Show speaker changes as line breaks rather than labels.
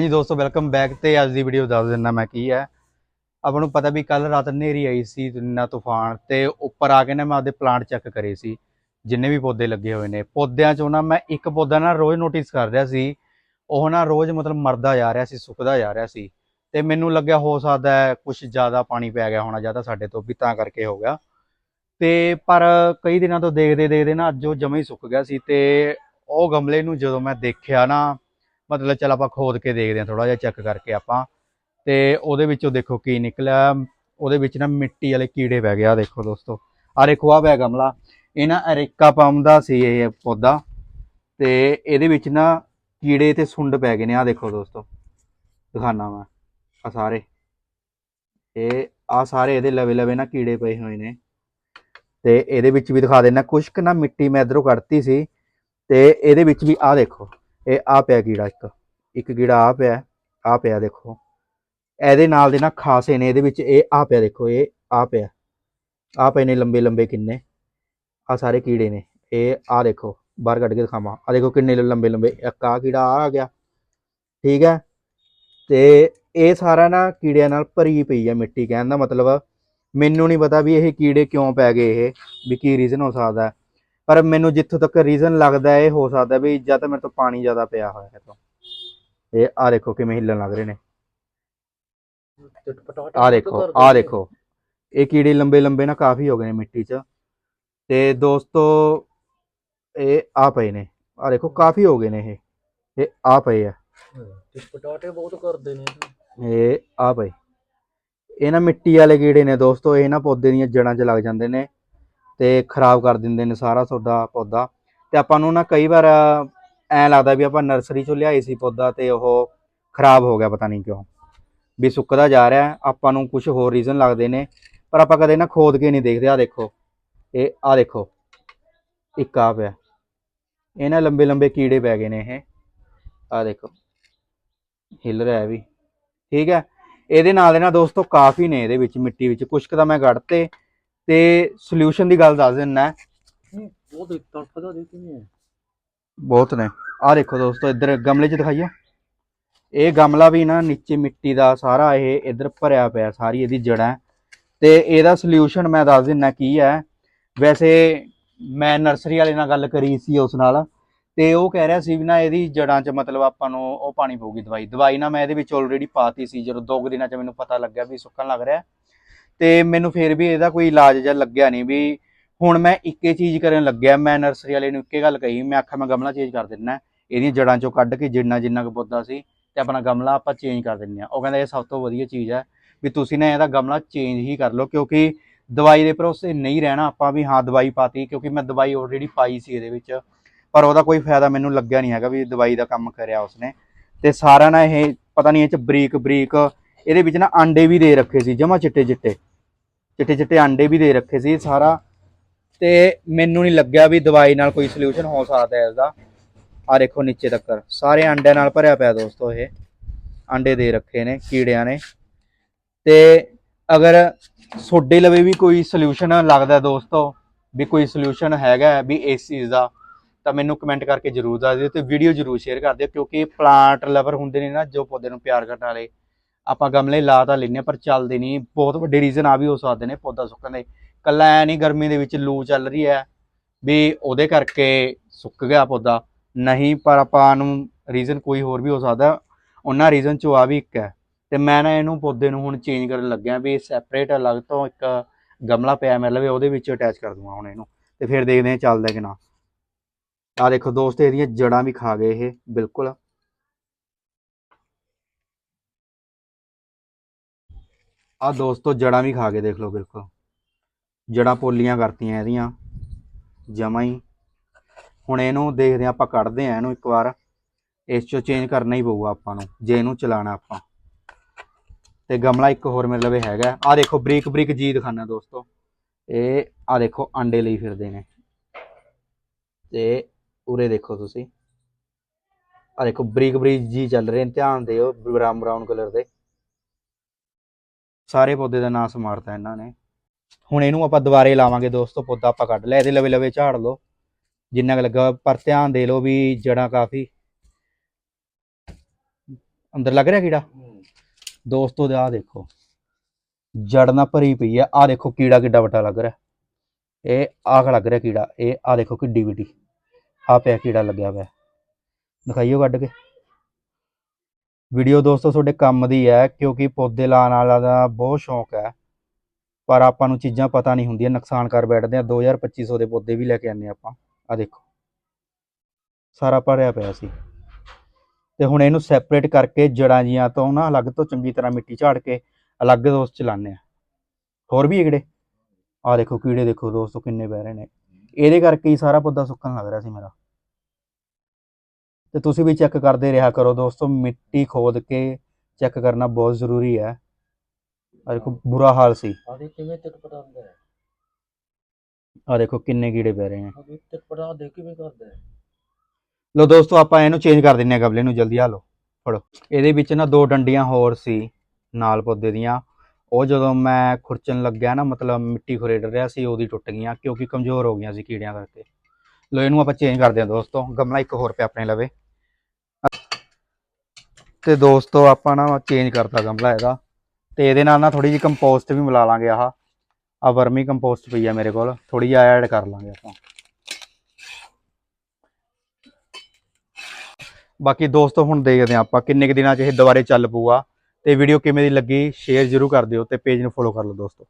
ਜੀ ਦੋਸਤੋ welcome back ਤੇ ਅੱਜ ਦੀ ਵੀਡੀਓ ਦੱਸ ਦਿੰਦਾ ਮੈਂ ਕੀ ਹੈ। ਆਪਾਂ ਨੂੰ ਪਤਾ ਵੀ ਕੱਲ ਰਾਤ ਹਨੇਰੀ ਆਈ ਸੀ ਨਾ ਤੂਫਾਨ ਤੇ ਉੱਪਰ ਆ ਕੇ ਨਾ ਮੈਂ ਆਪਦੇ ਪਲਾਂਟ ਚੈੱਕ ਕਰੇ ਸੀ, ਜਿੰਨੇ ਵੀ ਪੌਦੇ ਲੱਗੇ ਹੋਏ ਨੇ। ਪੌਦਿਆਂ ਚੋਂ ਨਾ ਮੈਂ ਇੱਕ ਪੌਦਾ ਨਾ ਰੋਜ਼ ਨੋਟਿਸ ਕਰ ਰਿਹਾ ਸੀ, ਉਹ ਨਾ ਰੋਜ਼ ਮਤਲਬ ਮਰਦਾ ਜਾ ਰਿਹਾ ਸੀ, ਸੁੱਕਦਾ ਜਾ ਰਿਹਾ ਸੀ ਤੇ ਮੈਨੂੰ ਲੱਗਿਆ ਹੋ ਸਕਦਾ ਹੈ ਕੁਝ ਜ਼ਿਆਦਾ ਪਾਣੀ ਪੈ ਗਿਆ ਹੋਣਾ ਜ਼ਿਆਦਾ ਸਾਡੇ ਤੋਂ ਵੀ, ਤਾਂ ਕਰਕੇ ਹੋ ਗਿਆ। ਤੇ ਪਰ ਕਈ ਦਿਨਾਂ ਤੋਂ ਦੇਖਦੇ ਦੇਖਦੇ ਨਾ ਅੱਜ ਉਹ ਜਮਾ ਹੀ ਸੁੱਕ ਗਿਆ ਸੀ ਤੇ ਉਹ ਗਮਲੇ ਨੂੰ ਜਦੋਂ ਮੈਂ ਦੇਖਿਆ ਨਾ ਮਤਲਬ ਚਲ ਆਪਾਂ ਖੋਦ ਕੇ ਦੇਖਦੇ ਹਾਂ ਥੋੜਾ ਜਿਹਾ ਚੈੱਕ ਕਰਕੇ ਆਪਾਂ। ਤੇ ਉਹਦੇ ਵਿੱਚੋਂ ਦੇਖੋ ਕੀ ਨਿਕਲਿਆ। ਉਹਦੇ ਵਿੱਚ ਨਾ ਮਿੱਟੀ ਵਾਲੇ ਕੀੜੇ ਪੈ ਗਏ। ਆ ਦੇਖੋ ਦੋਸਤੋ। ਆ ਦੇਖੋ ਆ ਪਿਆ ਗਮਲਾ ਇਹ ਨਾ ਅਰੇਕਾ ਪਾਮ ਦਾ ਸੀ ਇਹ ਪੌਦਾ। ਤੇ ਇਹਦੇ ਵਿੱਚ ਨਾ ਕੀੜੇ ਤੇ ਸੁੰਡ ਪੈ ਗਏ ਨੇ। ਆ ਦੇਖੋ ਦੋਸਤੋ। ਦਿਖਾਣਾ ਮੈਂ ਆ ਸਾਰੇ। ਇਹ ਆ ਸਾਰੇ ਇਹਦੇ ਲਵੇ ਲਵੇ ਨਾ ਕੀੜੇ ਪਏ ਹੋਏ ਨੇ। ਤੇ ਇਹਦੇ ਵਿੱਚ ਵੀ ਦਿਖਾ ਦੇਣਾ ਕੁਛ ਕੁ ਨਾ ਮਿੱਟੀ ਮੈਂ ਇਧਰੋਂ ਕੱਢਤੀ ਸੀ। ਤੇ ਇਹਦੇ ਵਿੱਚ ਵੀ ਆ ਦੇਖੋ। ਇਹ ਆ ਪਿਆ ਕੀੜਾ ਇੱਕ ਇੱਕ ਕੀੜਾ ਆ ਪਿਆ ਆ ਪਿਆ ਦੇਖੋ। ਇਹਦੇ ਨਾਲ ਦੇ ਨਾ ਖਾਸੇ ਨੇ, ਇਹਦੇ ਵਿੱਚ ਇਹ ਆ ਪਿਆ ਦੇਖੋ, ਇਹ ਆ ਪਿਆ। ਆ ਪਏ ਨੇ ਲੰਬੇ ਲੰਬੇ ਕਿੰਨੇ, ਆ ਸਾਰੇ ਕੀੜੇ ਨੇ। ਇਹ ਆ ਦੇਖੋ, ਬਾਹਰ ਕੱਢ ਕੇ ਦਿਖਾਵਾਂ। ਆ ਦੇਖੋ ਕਿੰਨੇ ਲੰਬੇ ਲੰਬੇ, ਇੱਕ ਆ ਕੀੜਾ ਆ ਗਿਆ। ਠੀਕ ਹੈ? ਤੇ ਇਹ ਸਾਰਾ ਨਾ ਕੀੜਿਆਂ ਨਾਲ ਭਰੀ ਪਈ ਹੈ ਮਿੱਟੀ, ਕਹਿਣ ਦਾ ਮਤਲਬ ਮੈਨੂੰ ਨਹੀਂ ਪਤਾ ਵੀ ਇਹ ਕੀੜੇ ਕਿਉਂ ਪੈ ਗਏ ਇਹ, ਵੀ ਕੀ ਰੀਜ਼ਨ ਹੋ ਸਕਦਾ। ਪਰ ਮੈਨੂੰ ਜਿੱਥੋਂ ਤੱਕ ਰੀਜ਼ਨ ਲੱਗਦਾ ਇਹ ਹੋ ਸਕਦਾ ਵੀ ਜਾਂ ਤਾਂ ਮੇਰੇ ਤੋਂ ਪਾਣੀ ਜ਼ਿਆਦਾ ਪਿਆ ਹੋਇਆ ਹੈ ਤੋਂ ਇਹ ਆ ਦੇਖੋ ਕਿਵੇਂ ਹਿੱਲਣ ਲੱਗ ਰਹੇ ਨੇ। ਆ ਦੇਖੋ ਆ ਦੇਖੋ। ਇਹ ਕੀੜੇ ਲੰਬੇ ਲੰਬੇ ਨਾ ਕਾਫੀ ਹੋ ਗਏ ਨੇ ਮਿੱਟੀ 'ਚ। ਤੇ ਦੋਸਤੋ ਇਹ ਆ ਪਏ ਨੇ। ਆ ਦੇਖੋ ਕਾਫੀ ਹੋ ਗਏ ਨੇ ਇਹ। ਇਹ ਆ ਪਏ ਆ।
ਪਟਾਟੇ ਬਹੁਤ ਕਰਦੇ ਨੇ।
ਇਹ ਆ ਪਏ। ਇਹ ਨਾ ਮਿੱਟੀ ਵਾਲੇ ਕੀੜੇ ਨੇ ਦੋਸਤੋ ਇਹ ਨਾ ਪੌਦੇ ਦੀਆਂ ਜੜਾਂ 'ਚ ਲੱਗ ਜਾਂਦੇ ਨੇ। ਤੇ ਖਰਾਬ ਕਰ ਦਿੰਦੇ ਨੇ ਸਾਰਾ ਤੁਹਾਡਾ ਪੌਦਾ। ਤੇ ਆਪਾਂ ਨੂੰ ਨਾ ਕਈ ਵਾਰ ਐ ਲੱਗਦਾ ਵੀ ਆਪਾਂ ਨਰਸਰੀ 'ਚੋਂ ਲਿਆਏ ਸੀ ਪੌਦਾ ਤੇ ਉਹ ਖਰਾਬ ਹੋ ਗਿਆ, ਪਤਾ ਨਹੀਂ ਕਿਉਂ। ਵੀ ਸੁੱਕਦਾ ਜਾ ਰਿਹਾ, ਆਪਾਂ ਨੂੰ ਕੁਝ ਹੋਰ ਰੀਜ਼ਨ ਲੱਗਦੇ ਨੇ, ਪਰ ਆਪਾਂ ਕਦੇ ਨਾ ਖੋਦ ਕੇ ਨਹੀਂ ਦੇਖਦੇ। ਆ ਦੇਖੋ, ਇਹ ਆ ਦੇਖੋ, ਇੱਕ ਆ ਪਿਆ। ਇਹ ਨਾ ਲੰਬੇ ਲੰਬੇ ਕੀੜੇ ਪੈ ਗਏ ਨੇ ਇਹ। ਆ ਦੇਖੋ, ਹਿੱਲ ਰਿਹਾ ਵੀ। ਠੀਕ ਹੈ, ਇਹਦੇ ਨਾਲ ਦੇ ਨਾ ਦੋਸਤੋ ਕਾਫੀ ਨੇ ਇਹਦੇ ਵਿੱਚ, ਮਿੱਟੀ ਵਿੱਚ। ਕੁਛ ਤਾਂ ਮੈਂ ਕੱਢਤੇ ਤੇ ਸੋਲੂਸ਼ਨ ਦੀ ਗੱਲ ਦੱਸ ਦਿੰਨਾ
ਉਹ ਦੇਖ ਤੜਫਦਾ ਦੇਖ ਕਿਵੇਂ
ਬਹੁਤ ਨੇ। ਆਹ ਦੇਖੋ ਦੋਸਤੋ ਇੱਧਰ ਗਮਲੇ 'ਚ ਦਿਖਾਈਓ ਇਹ ਗਮਲਾ ਵੀ ਨਾ ਨੀਚੇ ਮਿੱਟੀ ਦਾ ਸਾਰਾ ਇਹ ਇੱਧਰ ਭਰਿਆ ਪਿਆ ਸਾਰੀ ਇਹਦੀ ਜੜ੍ਹਾਂ ਤੇ ਇਹਦਾ ਸੋਲੂਸ਼ਨ ਮੈਂ ਦੱਸ ਦਿੰਨਾ ਕੀ ਹੈ। ਵੈਸੇ ਮੈਂ ਨਰਸਰੀ ਵਾਲੇ ਨਾਲ ਗੱਲ ਕਰੀ ਸੀ ਉਸ ਨਾਲ। ਤੇ ਉਹ ਕਹਿ ਰਿਹਾ ਸੀ ਵੀ ਨਾ ਇਹਦੀ ਜੜ੍ਹਾਂ 'ਚ ਮਤਲਬ ਆਪਾਂ ਨੂੰ ਉਹ ਪਾਣੀ ਪਊਗੀ ਦਵਾਈ। ਦਵਾਈ ਨਾ ਮੈਂ ਇਹਦੇ ਵਿੱਚ ਆਲਰੇਡੀ ਪਾਤੀ ਸੀ ਜਦੋਂ ਦੋ ਦਿਨਾਂ 'ਚ ਮੈਨੂੰ ਪਤਾ ਲੱਗਿਆ ਵੀ ਸੁੱਕਣ ਲੱਗ ਰਿਹਾ। ਤੇ ਮੈਨੂੰ ਫੇਰ ਵੀ ਇਹਦਾ ਕੋਈ ਇਲਾਜ ਜਿਹਾ ਲੱਗਿਆ ਨਹੀਂ ਵੀ ਹੁਣ ਮੈਂ ਇੱਕੇ ਚੀਜ਼ ਕਰਨ ਲੱਗਿਆ, ਮੈਂ ਨਰਸਰੀ ਵਾਲੇ ਨੂੰ ਇੱਕੇ ਗੱਲ ਕਹੀ, ਮੈਂ ਆਖਿਆ ਮੈਂ ਗਮਲਾ ਚੇਂਜ ਕਰ ਦਿੰਨਾ, ਇਹਦੀਆਂ ਜੜਾਂ ਚੋਂ ਕੱਢ ਕੇ ਜਿੰਨਾ ਜਿੰਨਾ ਕੁ ਪੌਦਾ ਸੀ ਤੇ ਆਪਣਾ ਗਮਲਾ ਆਪਾਂ ਚੇਂਜ ਕਰ ਦਿੰਨੇ ਆ। ਉਹ ਕਹਿੰਦਾ ਇਹ ਸਭ ਤੋਂ ਵਧੀਆ ਚੀਜ਼ ਹੈ ਵੀ ਤੁਸੀਂ ਨਾ ਇਹਦਾ ਗਮਲਾ ਚੇਂਜ ਹੀ ਕਰ ਲਓ, ਕਿਉਂਕਿ ਦਵਾਈ ਦੇ ਭਰੋਸੇ ਨਹੀਂ ਰਹਿਣਾ ਆਪਾਂ ਵੀ ਹਾਂ ਦਵਾਈ ਪਾਤੀ, ਕਿਉਂਕਿ ਮੈਂ ਦਵਾਈ ਆਲਰੇਡੀ ਪਾਈ ਸੀ ਇਹਦੇ ਵਿੱਚ, ਪਰ ਉਹਦਾ ਕੋਈ ਫਾਇਦਾ ਮੈਨੂੰ ਲੱਗਿਆ ਨਹੀਂ ਹੈਗਾ ਵੀ ਦਵਾਈ ਦਾ ਕੰਮ ਕਰਿਆ ਉਸਨੇ। ਤੇ ਸਾਰਾ ਨਾ ਇਹ ਪਤਾ ਨਹੀਂ ਇਹ ਚ ਬਰੀਕ ਬਰੀਕ ਇਹਦੇ ਵਿੱਚ ਨਾ ਆਂਡੇ ਵੀ ਦੇ ਰੱਖੇ ਸੀ, ਜਮਾ ਚਿੱਟੇ ਚਿੱਟੇ ਚਿੱਟੇ ਚਿੱਟੇ ਆਂਡੇ ਵੀ ਦੇ ਰੱਖੇ ਸੀ ਸਾਰਾ। ਤੇ ਮੈਨੂੰ ਨਹੀਂ ਲੱਗਿਆ ਵੀ ਦਵਾਈ ਨਾਲ ਕੋਈ ਸੋਲੂਸ਼ਨ ਹੋ ਸਕਦਾ ਹੈ ਇਸਦਾ। ਆ ਦੇਖੋ ਨੀਚੇ ਤੱਕ ਸਾਰੇ ਆਂਡਿਆਂ ਨਾਲ ਭਰਿਆ ਪਿਆ ਦੋਸਤੋ ਇਹ। ਆਂਡੇ ਦੇ ਰੱਖੇ ਨੇ ਕੀੜਿਆਂ ਨੇ। ਤੇ ਅਗਰ ਸੋਡੇ ਲਵੇ ਵੀ ਕੋਈ ਸੋਲੂਸ਼ਨ ਲੱਗਦਾ ਦੋਸਤੋ, ਵੀ ਕੋਈ ਸੋਲੂਸ਼ਨ ਹੈਗਾ ਵੀ ਇਸ ਚੀਜ਼ ਦਾ, ਤਾਂ ਮੈਨੂੰ ਕਮੈਂਟ ਕਰਕੇ ਜਰੂਰ ਦੱਸ ਦਿਓ ਤੇ ਵੀਡੀਓ ਜਰੂਰ ਸ਼ੇਅਰ ਕਰ ਦਿਓ ਕਿਉਂਕਿ ਪਲਾਂਟ ਲਵਰ ਹੁੰਦੇ ਨੇ ਨਾ, ਜੋ ਪੌਦੇ ਨੂੰ ਪਿਆਰ ਕਰਨ ਵਾਲੇ। ਆਪਾਂ ਗਮਲੇ ਲਾ ਤਾਂ ਲੈਂਦੇ ਹਾਂ, ਪਰ ਚੱਲਦੇ ਨਹੀਂ। ਬਹੁਤ ਵੱਡੇ ਰੀਜ਼ਨ ਆ ਵੀ ਹੋ ਸਕਦੇ ਨੇ ਪੌਦਾ ਸੁੱਕਣ ਦੇ। ਕੱਲਾ ਐ ਨਹੀਂ ਗਰਮੀ ਦੇ ਵਿੱਚ ਲੂ ਚੱਲ ਰਹੀ ਹੈ ਵੀ ਉਹਦੇ ਕਰਕੇ ਸੁੱਕ ਗਿਆ ਪੌਦਾ। ਨਹੀਂ, ਪਰ ਆਪਾਂ ਨੂੰ ਰੀਜ਼ਨ ਕੋਈ ਹੋਰ ਵੀ ਹੋ ਸਕਦਾ। ਉਹਨਾਂ ਰੀਜ਼ਨ ਚੋਂ ਆ ਵੀ ਇੱਕ ਹੈ। ਤੇ ਮੈਂ ਨਾ ਇਹਨੂੰ ਪੌਦੇ ਨੂੰ ਹੁਣ ਚੇਂਜ ਕਰਨ ਲੱਗਿਆ ਵੀ ਸੈਪਰੇਟ ਅਲੱਗ ਤੋਂ ਇੱਕ ਗਮਲਾ ਪਿਆ ਮਤਲਬ ਲਵੇ ਉਹਦੇ ਵਿੱਚ ਅਟੈਚ ਕਰ ਦੂੰਗਾ ਹੁਣ ਇਹਨੂੰ। ਤੇ ਫਿਰ ਦੇਖਦੇ ਹਾਂ ਚੱਲਦਾ ਕਿ ਨਾ। ਆ ਦੇਖੋ ਦੋਸਤ, ਇਹਦੀਆਂ ਜੜਾਂ ਵੀ ਖਾ ਗਏ ਇਹ, ਬਿਲਕੁਲ। ਆ ਦੋਸਤੋ, ਜੜਾਂ ਵੀ ਖਾ ਕੇ ਦੇਖ ਲਓ ਬਿਲਕੁਲ। ਜੜਾਂ ਪੋਲੀਆਂ ਕਰਤੀਆਂ ਇਹਦੀਆਂ, ਜਮਾਂ ਹੀ। ਹੁਣ ਇਹਨੂੰ ਦੇਖਦੇ ਹਾਂ, ਆਪਾਂ ਕੱਢਦੇ ਆ ਇਹਨੂੰ ਇੱਕ ਵਾਰ। ਇਸ ਚੋਂ ਚੇਂਜ ਕਰਨਾ ਹੀ ਪਊਗਾ ਆਪਾਂ ਨੂੰ, ਜੇ ਇਹਨੂੰ ਚਲਾਣਾ ਆਪਾਂ। ਤੇ ਗਮਲਾ ਇੱਕ ਹੋਰ ਮੇਰੇ ਲਵੇ ਹੈਗਾ। ਆ ਦੇਖੋ, ਬਰੀਕ ਬਰੀਕ ਜੀ ਦਿਖਾਣਾ ਦੋਸਤੋ। ਇਹ ਆ ਦੇਖੋ ਆਂਡੇ ਲਈ ਫਿਰਦੇ ਨੇ। ਤੇ ਉਰੇ ਦੇਖੋ ਤੁਸੀਂ। ਆ ਦੇਖੋ, ਬਰੀਕ ਬਰੀਕ ਜੀ ਚੱਲ ਰਹੇ ਨੇ। ਧਿਆਨ ਦਿਓ, ਬਰਾਊਨ ਬਰਾਊਨ ਕਲਰ ਦੇ। ਸਾਰੇ ਪੌਦੇ ਦਾ ਨਾਸ ਮਾਰਤਾ ਇਹਨਾਂ ਨੇ। ਹੁਣ ਇਹਨੂੰ ਆਪਾਂ ਦੁਬਾਰੇ ਲਾਵਾਂਗੇ ਦੋਸਤੋ ਪੌਦਾ ਆਪਾਂ ਕੱਢ ਲਿਆ ਇਹਦੇ ਲਵੇ ਲਵੇ ਝਾੜ ਲਓ। ਜਿੰਨਾ ਕੁ ਲੱਗਾ ਪਰ ਧਿਆਨ ਦੇ ਲਓ ਵੀ ਜੜਾਂ ਕਾਫੀ ਅੰਦਰ ਲੱਗ ਰਿਹਾ ਕੀੜਾ। ਦੋਸਤੋ ਦੇ ਆ ਦੇਖੋ ਜੜ ਨਾਲ ਭਰੀ ਪਈ ਆ। ਆ ਦੇਖੋ ਕੀੜਾ ਕਿੱਡਾ ਵੱਡਾ ਲੱਗ ਰਿਹਾ। ਇਹ ਆਖ ਲੱਗ ਰਿਹਾ ਕੀੜਾ ਇਹ ਆ ਦੇਖੋ ਕਿੱਡੀ ਵੱਡੀ। ਆ ਪਿਆ ਕੀੜਾ ਲੱਗਿਆ ਹੋਇਆ। ਦਿਖਾਈਓ ਕੱਢ ਕੇ। ਵੀਡੀਓ ਦੋਸਤੋ, ਤੁਹਾਡੇ ਕੰਮ ਦੀ ਹੈ, ਕਿਉਂਕਿ ਪੌਦੇ ਲਾਉਣ ਵਾਲਾ ਦਾ ਬਹੁਤ ਸ਼ੌਂਕ ਹੈ। ਪਰ ਆਪਾਂ ਨੂੰ ਚੀਜ਼ਾਂ ਪਤਾ ਨਹੀਂ ਹੁੰਦੀਆਂ, ਨੁਕਸਾਨ ਕਰ ਬੈਠਦੇ ਆ 2250 ਦੇ ਪੌਦੇ ਵੀ ਲੈ ਕੇ ਆਨੇ ਆਪਾਂ। ਆ ਦੇਖੋ। ਸਾਰਾ ਭਰਿਆ ਪਿਆ ਸੀ। ਤੇ ਹੁਣ ਇਹਨੂੰ ਸੈਪਰੇਟ ਕਰਕੇ ਜੜਾਂ ਜੀਆਂ ਤੋਂ ਨਾ ਅਲੱਗ ਤੋਂ ਚੰਗੀ ਤਰ੍ਹਾਂ ਮਿੱਟੀ ਝਾੜ ਕੇ ਅਲੱਗ ਦੋਸਤ ਚਲਾਉਂਦੇ ਆ ਹੋਰ ਵੀ ਇਗੜੇ ਆ ਦੇਖੋ, ਕੀੜੇ ਦੇਖੋ ਦੋਸਤੋ, ਕਿੰਨੇ ਬਹਿ ਰਹੇ ਨੇ। ਇਹਦੇ ਕਰਕੇ ਹੀ ਸਾਰਾ ਪੌਦਾ ਸੁੱਕਣ ਲੱਗ ਰਿਹਾ ਸੀ ਮੇਰਾ। ਤੇ ਤੁਸੀਂ ਵੀ ਚੈੱਕ ਕਰਦੇ ਰਿਹਾ ਕਰੋ ਦੋਸਤੋ ਮਿੱਟੀ ਖੋਦ ਕੇ ਚੈੱਕ ਕਰਨਾ ਬਹੁਤ ਜ਼ਰੂਰੀ ਹੈ। ਆ ਦੇਖੋ ਬੁਰਾ ਹਾਲ ਸੀ।
ਆਦੇ ਕਿਵੇਂ ਚਟਪਟਾ ਹੁੰਦਾ ਹੈ
ਆ ਦੇਖੋ ਕਿੰਨੇ ਕੀੜੇ ਪੈ ਰਹੇ ਨੇ।
ਆਦੇ ਚਟਪਟਾ ਦੇ ਕਿਵੇਂ ਕਰਦਾ ਹੈ
ਲੋ ਦੋਸਤੋ ਆਪਾਂ ਇਹਨੂੰ ਚੇਂਜ ਕਰ ਦਿੰਨੇ ਆ ਗਮਲੇ ਨੂੰ ਜਲਦੀ ਆ ਲਓ ਫੜੋ। ਇਹਦੇ ਵਿੱਚ ਨਾ ਦੋ ਡੰਡੀਆਂ ਹੋਰ ਸੀ ਨਾਲ ਪੌਦੇ ਦੀਆਂ। ਉਹ ਜਦੋਂ ਮੈਂ ਖੁਰਚਣ ਲੱਗਿਆ ਨਾ ਮਤਲਬ ਮਿੱਟੀ ਖੁਰੇੜ ਰਿਹਾ ਸੀ ਉਹਦੀ ਟੁੱਟ ਗਈਆਂ ਕਿਉਂਕਿ ਕਮਜ਼ੋਰ ਹੋ ਗਈਆਂ ਸੀ ਕੀੜਿਆਂ ਕਰਕੇ। ਲੋ ਇਹਨੂੰ ਆਪਾਂ ਚੇਂਜ ਕਰਦੇ ਹਾਂ ਦੋਸਤੋ ਗਮਲਾ ਇੱਕ ਹੋਰ ਪਿਆ ਆਪਣੇ ਲਵੇ। ਤੇ ਦੋਸਤੋ, ਆਪਾਂ ਨਾ ਚੇਂਜ ਕਰਤਾ ਗਮਲਾ ਇਹਦਾ। ਤੇ ਇਹਦੇ ਨਾਲ ਨਾ ਥੋੜੀ ਜਿਹੀ ਕੰਪੋਸਟ ਵੀ ਮਿਲਾ ਲਾਂਗੇ ਆਹ। ਆ ਵਰਮੀ ਕੰਪੋਸਟ ਪਈ ਆ ਮੇਰੇ ਕੋਲ। ਥੋੜੀ ਜਿਹੀ ਐਡ ਕਰ ਲਾਂਗੇ ਆਪਾਂ। ਬਾਕੀ ਦੋਸਤੋ, ਹੁਣ ਦੇਖਦੇ ਹਾਂ ਆਪਾਂ ਕਿੰਨੇ ਕੁ ਦਿਨਾਂ 'ਚ ਇਹ ਦੁਬਾਰੇ ਚੱਲ ਪਊਗਾ। ਤੇ ਵੀਡੀਓ ਕਿਵੇਂ ਦੀ ਲੱਗੀ ਸ਼ੇਅਰ ਜ਼ਰੂਰ ਕਰ ਦਿਓ ਤੇ ਪੇਜ ਨੂੰ ਫੋਲੋ ਕਰ ਲਓ ਦੋਸਤੋ।